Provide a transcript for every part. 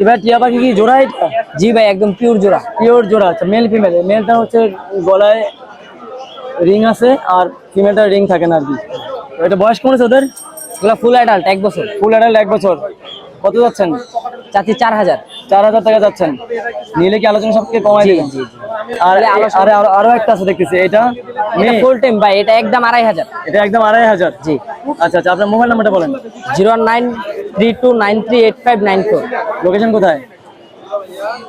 এবার টিয়া পাখি কি জোড়া এটা? জি ভাই একদম পিওর জোড়া। পিওর জোড়া আচ্ছা মেল ফিমেল মেলটা হচ্ছে গলায় রিং আছে আর ফিমেলটা রিং থাকে না আর কি। এটা বয়স কেমন আছে ওদের? এগুলো ফুল অ্যাডাল্ট এক বছর। ফুল অ্যাডাল্ট এক বছর। কত যাচ্ছেন? চাচ্ছি চার হাজার। চার হাজার টাকা যাচ্ছেন। নিলে কি আলোচনা সবকে কমাই দেবেন। আর আরে আরো- একটা আছে দেখতেছি এটা ফুল টাইম ভাই এটা একদম আড়াই হাজার। এটা একদম আড়াই হাজার। জি। আচ্ছা আচ্ছা আপনার মোবাইল নাম্বারটা বলেন। Zero nine three two nine three eight five nine four. Location কোথায়?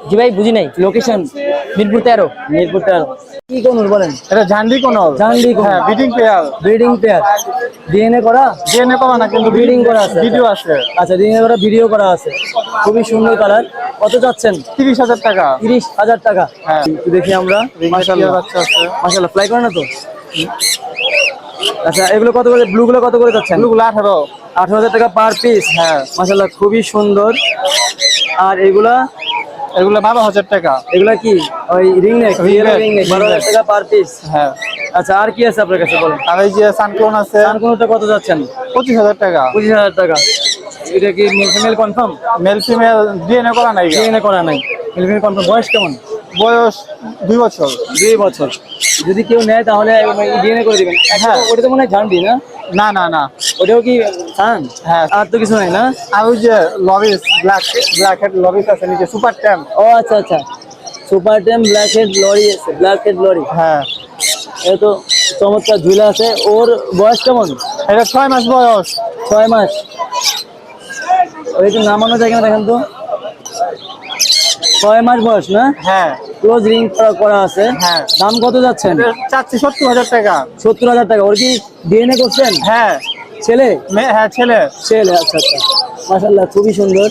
জি ভাই বুঝি নাই। লোকেশন মিরপুর তেরো। মিরপুর তেরো। কি কোন বলেন এটা ঝান্ডি কোন জানলি হ্যাঁ breeding pair breeding pair DNA করা? ডিএনএ করা না কিন্তু ব্রিডিং করা আছে। ভিডিও আছে আচ্ছা ডিএনএ করা ভিডিও করা আছে। খুবই সুন্দর কালার কত যাচ্ছেন তিরিশ হাজার টাকা। তিরিশ হাজার টাকা। হ্যাঁ। একটু দেখি আমরা। মাশাআল্লাহ। বাচ্চা আছে। মাসাল্লাহ ফ্লাই করে না তো? আচ্ছা এগুলো কত করে ব্লু গুলো কত করে যাচ্ছেন এগুলো আঠারো। আঠারো হাজার টাকা পার পিস হ্যাঁ মাসাল্লাহ খুবই সুন্দর। আর এগুলা এগুলো বারো হাজার টাকা। এগুলা কি? ওই রিং নেক রিং নেক বারো হাজার টাকা পার পিস হ্যাঁ। আচ্ছা আর কি আছে আপনার কাছে বলেন? আর এই যে সানক্লোন আছে আর কোনটা কত যাচ্ছেন? পঁচিশ হাজার টাকা। পঁচিশ হাজার টাকা। এটা কি male female confirm male female DNA করা নাই। ডিএনএ করা নাই। মেল ফিমেল কনফার্ম বয়স কেমন? বয়স দুই বছর। দুই বছর। যদি কেউ নেয় তাহলে ডিএনএ করে দিবেন। হ্যাঁ। ওটা তো মনে হয় জানবি না? না না না। ওটাও কি সান হ্যাঁ। আর তো কিছু নাই না? আর ওই যে lories black black head lories আছে নিচে সুপার ট্যাম ও আচ্ছা আচ্ছা। Super tame black head lory আছে ব্ল্যাক হেড লরি হ্যাঁ। এ তো চমৎকার ঝুলে আছে। ওর বয়স কেমন? এটা ছয় মাস বয়স। ছয় মাস। ওই একটু নামানো যায় কিনা দেখেন তো। ছয় মাস বয়স না? হ্যাঁ। ক্লোজ রিং করা আছে। হ্যাঁ। দাম কত যাচ্ছেন? চাচ্ছি সত্তর হাজার টাকা। সত্তর হাজার টাকা। ওর কি ডিএনএ করছেন? হ্যাঁ। ছেলে? হ্যাঁ ছেলে। ছেলে আচ্ছা আচ্ছা। মাসাল্লাহ খুবই সুন্দর।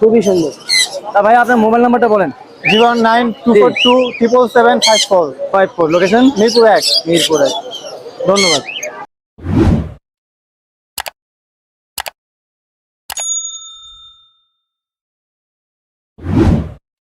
খুবই সুন্দর। তা ভাই আপনার মোবাইল নাম্বারটা বলেন। Zero nine two four two triple seven five four. Five four. Location Mirpur এক। মিরপুর এক। ধন্যবাদ।